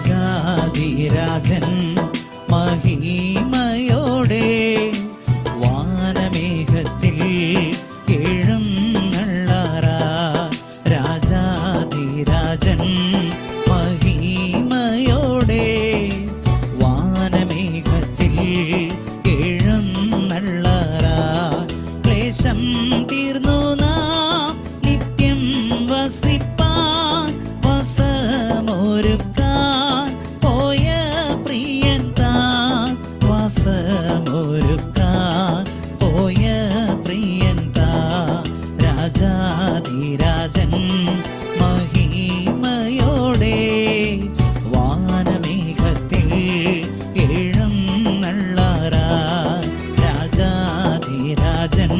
രാജാതിരാജൻ മഹിമയോടെ വാനമേഘത്തിൽ എഴുന്നള്ളാറ രാജാതിരാജൻ മഹിമയോടെ വാനമേഘത്തിൽ എഴുന്നള്ളാറ ക്ലേശം തീർന്നു നാം നിത്യം വസിപ്പ വാസമൊരുക്കാൻ പോയ പ്രിയൻ താ രാജാതിരാജൻ വാനമേഘത്തിൽ എഴുന്നള്ളാരാ. രാജാതിരാജൻ